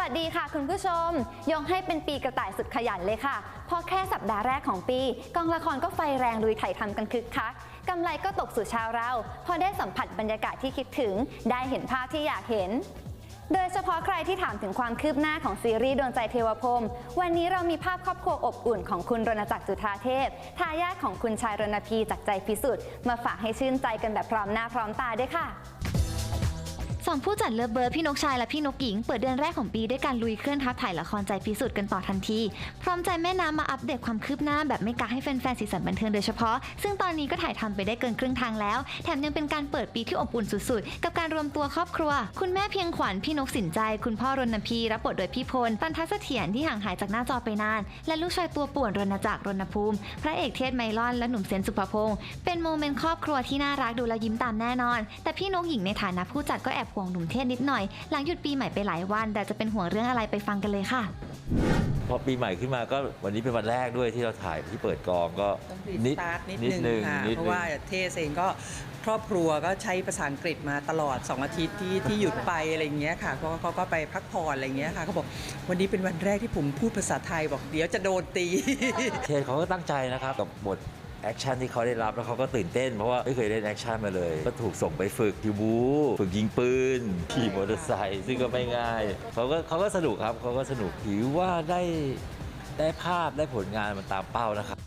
วัสดีค่ะคุณผู้ชม ยงให้เป็นปีกระต่ายสุดขยันเลยค่ะพราะแค่สัปดาห์แรกของปี กองละครก็ไฟแรงลุยถ่ายทำกันคึกคักกำไรก็ตกสู่ชาวเรา พอได้สัมผัสบรรยากาศที่คิดถึง ได้เห็นภาพที่อยากเห็น โดยเฉพาะใครที่ถามถึงความคืบหน้าของซีรีส์ดวงใจเทวพรมวันนี้เรามีภาพครอบครัวอบอุ่นของคุณรณจักรจุธาเทพ ทายาทของคุณชายรณพีจากใจพิสุทธิ์มาฝากให้ชื่นใจกันแบบพร้อมหน้าพร้อมตาด้วยค่ะ สองผู้จัดเลิฟเบิร์ดพี่นกชายและพี่นกหญิง เปิดเดือนแรกของปีด้วยการลุยเคลื่อนทัพถ่ายละครใจพิสุทธิ์กันต่อทันที พร้อมใจแม่น้ำมาอัปเดตความคืบหน้าแบบไม่กักให้แฟนๆสีสันบันเทิงโดยเฉพาะ ซึ่งตอนนี้ก็ถ่ายทำไปได้เกินครึ่งทางแล้ว แถมยังเป็นการเปิดปีที่อบอุ่นสุดๆ กับการรวมตัวครอบครัว คุณแม่เพียงขวัญพี่นกสินใจ คุณพ่อรณพีรับบทโดยพี่พลปันทัศเถียรที่ห่างหายจากหน้าจอไปนาน และลูกชายตัวป่วนรณจักรรณภูมิ พระเอกเทศไมลอนและหนุ่มเซนสุภพงศ์เป็นโมเมนต์ครอบครัวที่น่ารักดูแลยิ้มตามแน่นอน แต่พี่นกหญิงในฐานะผู้จัดก็แอบห่วงหนุ่มเทศนิดหน่อย หลังหยุดปีใหม่ไปหลายวัน แต่จะเป็นห่วงเรื่องอะไรไปฟังกันเลยค่ะ พอปีใหม่ขึ้นมาก็วันนี้เป็นวันแรกด้วยที่เราถ่ายที่เปิดกองก็ต้องรีสตาร์ทนิดนึงค่ะนิดเพราะนึงว่าเทสเองก็ครอบครัวก็ใช้ภาษาอังกฤษมาตลอด 2 อาทิตย์ที่ที่หยุดไปอะไรอย่างเงี้ยค่ะเขาเขาก็ไปพักผ่อนอะไรอย่างเงี้ยค่ะเขาบอกวันนี้เป็นวันแรกที่ผมพูดภาษาไทยบอกเดี๋ยวจะโดนตี เทนเขาก็ตั้งใจนะครับกับบท แอคชั่นที่เขาได้รับแล้วเขาก็ตื่นเต้นเพราะว่าไม่เคยเล่นแอคชั่นมาเลย ก็ถูกส่งไปฝึกทีมบูฝึกยิงปืนขี่มอเตอร์ไซค์ซึ่งก็ไม่ง่ายเขาก็เขาก็สนุกครับเขาก็สนุกถือว่าได้ได้ภาพได้ผลงานมันตามเป้านะครับ